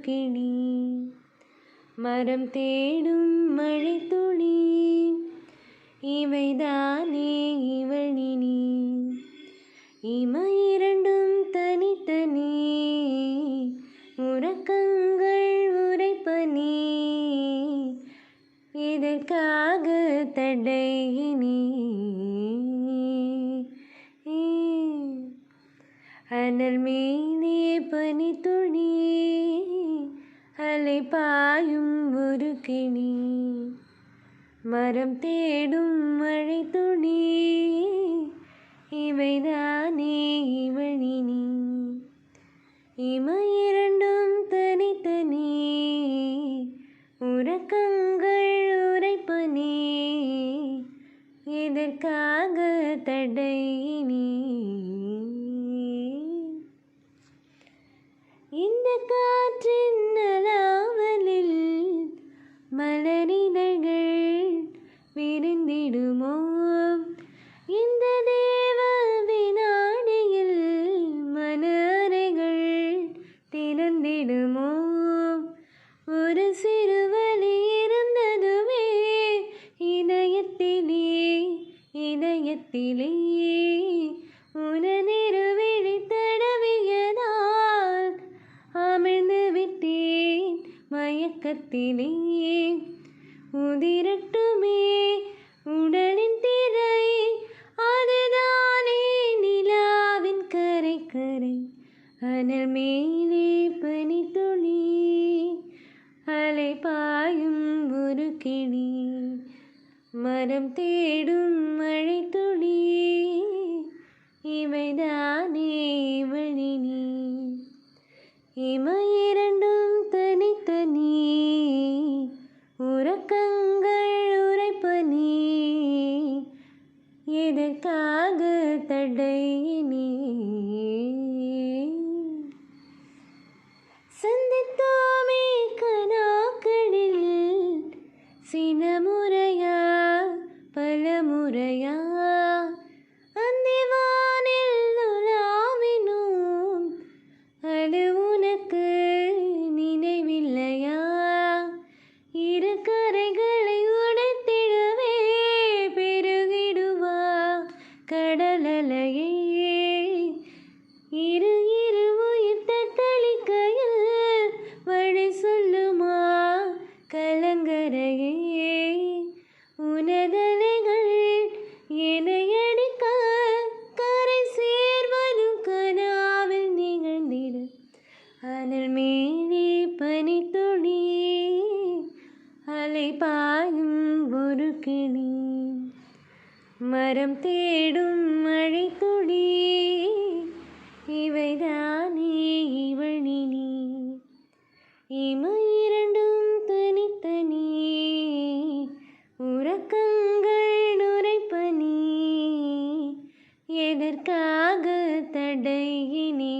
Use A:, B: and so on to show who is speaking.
A: கிளி மரம் தேடும் மழை துளி இவைதானே இவளினி. இமை இரண்டும் தனித்தனி. உறக்கங்கள் உரைப்பனி. இதற்காக தடையினி. அனல் மேலே பனி துணி மலை பாயும் ஒரு கிளி. மரம் தேடும் மழை துணி. இவைதானே இவளினி இமை இரண்டும் தனித்தனி உறக்கங்கள் உரைப்பனி இதற்காக தடையினி மலரிதழ்கள் விருந்திடுமோ? இந்த தேவ வினாடியில் மன திறந்திடுமோ? ஒரு சிறுவலி இருந்ததுமே இதயத்திலே இதயத்திலே. உடனே மயக்கத்திலேயே உதிரட்டுமே உடலின் திரை அதுதானே நிலாவின் கரை கரை அனல் மேலே பனி துளி அலை பாயும் ஒரு கிளி. மரம் தேடும் மழை துளி இவைதானே இவளினி இமய உறக்கங்கள் உரைப்பனி எதற்காக தடையினி சந்தித்தோமே கனாக்களில் சினமுறையா கடலலையே இரு இரு உயிர் தத்தளிக்கையில் வழி சொல்லுமா? கலங்கரையே உனதலைகள் எனையடிக்க கரை சேர்வதும் கனாவில் நிகழ்ந்திடு. அனல் மேலே பனித்துளி அலை பாயும் ஒரு கிளி. மரம் தேடும் மழை துளி இவைதானே இவழினி இமை இரண்டும் தனித்தனி உறக்கங்கள் நுரைப்பனி எதற்காக தடையினி?